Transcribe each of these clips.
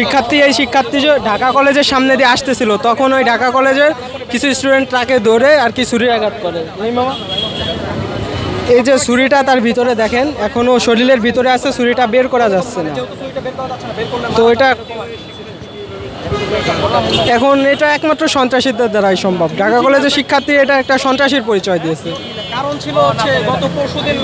শিক্ষার্থী, এই শিক্ষার্থী যে ঢাকা কলেজের সামনে দিয়ে আসতেছিল, তখন ওই ঢাকা কলেজের কিছু স্টুডেন্ট তাকে ধরে আর কি ছুরি আঘাত করে। এই এই যে ছুরিটা তার ভিতরে দেখেন, এখনও শরীরের ভিতরে আছে, ছুরিটা বের করা যাচ্ছে না। তো এটা এখন এটা একমাত্র সন্ত্রাসীদের দ্বারাই সম্ভব। ঢাকা কলেজের শিক্ষার্থী এটা একটা সন্ত্রাসীর পরিচয় দিয়েছে। কারণ ছিল হচ্ছে গত পরশুদিন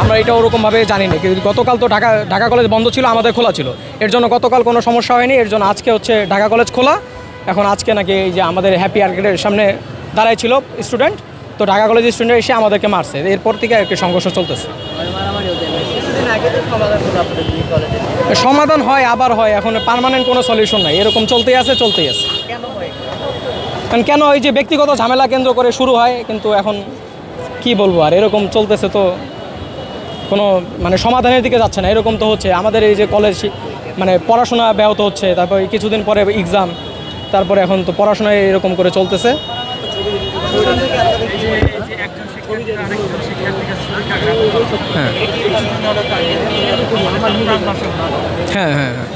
আমরা এটা ওরকমভাবে জানি না কিন্তু গতকাল তো ঢাকা ঢাকা কলেজ বন্ধ ছিল, আমাদের খোলা ছিল। এর জন্য গতকাল কোনো সমস্যা হয়নি, এর জন্য আজকে হচ্ছে ঢাকা কলেজ খোলা। এখন আজকে নাকি এই যে আমাদের হ্যাপি আর্কেডের সামনে দাঁড়াই ছিল স্টুডেন্ট তো ঢাকা কলেজের স্টুডেন্ট এসে আমাদেরকে মারছে। এরপর থেকে আর কি সংঘর্ষ চলতেছে। সমাধান হয়, আবার হয়, এখন পার্মানেন্ট কোনো সলিউশন নাই। এরকম চলতেই আছে চলতেই আছে। কারণ কেন ওই যে ব্যক্তিগত ঝামেলা কেন্দ্র করে শুরু হয়, কিন্তু এখন কি বলব, আর এরকম চলতেছে তো কোনো মানে সমাধানের দিকে যাচ্ছে না এরকম তো হচ্ছে। আমাদের এই যে কলেজ মানে পড়াশোনা ব্যাহত হচ্ছে তারপর কিছুদিন পরে এক্সাম তারপরে এখন তো পড়াশোনায় এরকম করে চলতেছে। হ্যাঁ। হ্যাঁ হ্যাঁ হ্যাঁ।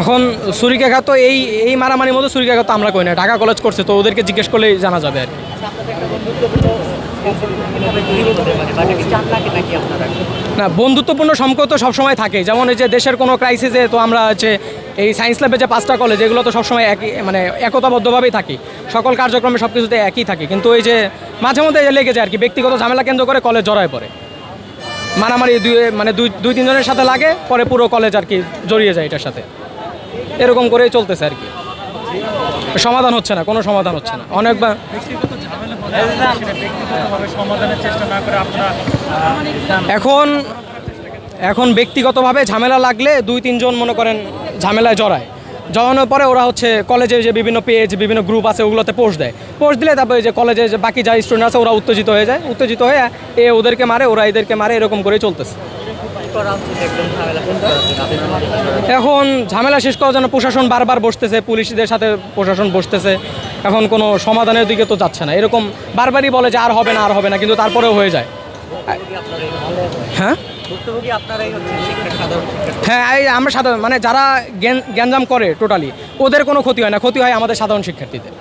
এখন ছুরিকাঘাত তো এই এই মারামারির মধ্যে ছুরিকাঘাত তো আমরা করি না। ঢাকা কলেজ করছে তো ওদেরকে জিজ্ঞেস করলেই জানা যাবে আর কি। না, বন্ধুত্বপূর্ণ সম্পর্ক তো সবসময় থাকে। যেমন এই যে দেশের কোনো ক্রাইসিসে তো আমরা হচ্ছে এই সায়েন্স ল্যাবে যে পাঁচটা কলেজ এগুলো তো সবসময় একই মানে একতাবদ্ধভাবেই থাকি। সকল কার্যক্রমে সব কিছুতে একই থাকে। কিন্তু এই যে মাঝে মধ্যে লেগে যায় আর কি, ব্যক্তিগত ঝামেলা কেন্দ্র করে কলেজ জড়ায় পড়ে। মারামারি দুই মানে দুই দুই, তিনজনের সাথে লাগে, পরে পুরো কলেজ আর কি জড়িয়ে যায় এটার সাথে। এরকম করেই চলতেছে আর কি। সমাধান হচ্ছে না, কোনো সমাধান হচ্ছে না। অনেকবার এখন এখন ব্যক্তিগতভাবে ঝামেলা লাগলে দুই, তিনজন মনে করেন ঝামেলায় জড়ায়। জড়ানোর পরে ওরা হচ্ছে কলেজে যে বিভিন্ন পেজ বিভিন্ন গ্রুপ আছে, ওগুলোতে পোস্ট দেয়। পোস্ট দিলে তারপরে যে কলেজে যে বাকি যা স্টুডেন্ট আছে, ওরা উত্তেজিত হয়ে যায়। উত্তেজিত হয়ে এ ওদেরকে মারে, ওরা এদেরকে মারে, এরকম করেই চলতেছে। এখন ঝামেলা শেষ করার জন্য প্রশাসন বারবার বসতেছে, পুলিশদের সাথে প্রশাসন বসতেছে। এখন কোনো সমাধানের দিকে তো যাচ্ছে না। এরকম বারবারই বলে যে আর হবে না আর হবে না কিন্তু তারপরেও হয়ে যায়। হ্যাঁ? হ্যাঁ এই আমরা সাধারণ মানে যারা জ্ঞানজাম করে টোটালি ওদের কোনো ক্ষতি হয় না। ক্ষতি হয় আমাদের সাধারণ শিক্ষার্থীদের।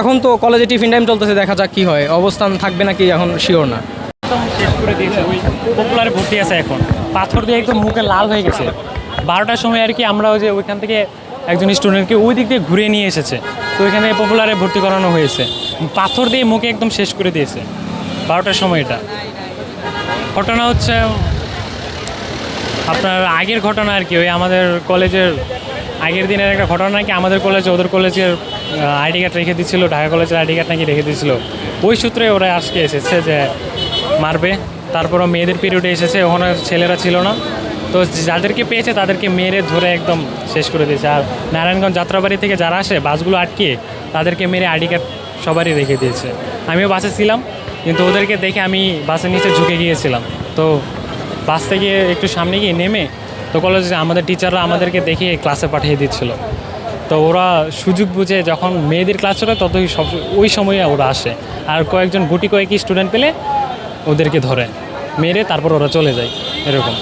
এখন তো কলেজে টিফিন টাইম চলতেছে দেখা যাক কি হয়। অবস্থান থাকবে নাকি এখন শিওর না। শেষ করে দিয়েছে ওই পপুলারে ভর্তি আছে এখন। পাথর দিয়ে একদম মুখে লাল হয়ে গেছে। বারোটার সময় আর কি আমরা ওই যে ওইখান থেকে একজন স্টুডেন্টকে ওই দিক দিয়ে ঘুরিয়ে নিয়ে এসেছে। তো ওইখান পপুলারে ভর্তি করানো হয়েছে। পাথর দিয়ে মুখে একদম শেষ করে দিয়েছে। বারোটার সময় এটা। ঘটনা হচ্ছে, আপনার আগের ঘটনা আর কি, ওই আমাদের কলেজের আগের দিনের একটা ঘটনা নাকি আমাদের কলেজে, ওদের কলেজের আইডি কার্ড রেখে দিচ্ছিল ঢাকা কলেজের আইডি কার্ড নাকি রেখে দিয়েছিল। ওই সূত্রে ওরা আজকে এসেছে যে মারবে। তারপরও মেয়েদের পিরিয়ডে এসেছে, ওখানে ছেলেরা ছিল না। তো যাদেরকে পেয়েছে তাদেরকে মেরে ধরে একদম শেষ করে দিয়েছে। আর নারায়ণগঞ্জ যাত্রাবাড়ি থেকে যারা আসে, বাসগুলো আটকে তাদেরকে মেরে আইডি কার্ড সবারই রেখে দিয়েছে। আমিও বাসে ছিলাম, কিন্তু ওদেরকে দেখে আমি বাসের নিচে ঝুঁকে গিয়েছিলাম। তো বাস থেকে একটু সামনে গিয়ে নেমে তো কলেজে আমাদের টিচাররা আমাদেরকে দেখে ক্লাসে পাঠিয়ে দিচ্ছিল। তো ওরা সুযোগ বুঝে যখন মেয়েদের ক্লাস চলে, ততই সব, ওই সময়ে ওরা আসে। আর কয়েকজন গুটি কয়েকই স্টুডেন্ট পেলে ওদেরকে ধরে, মেরে তারপর ওরা চলে যায়, এরকম।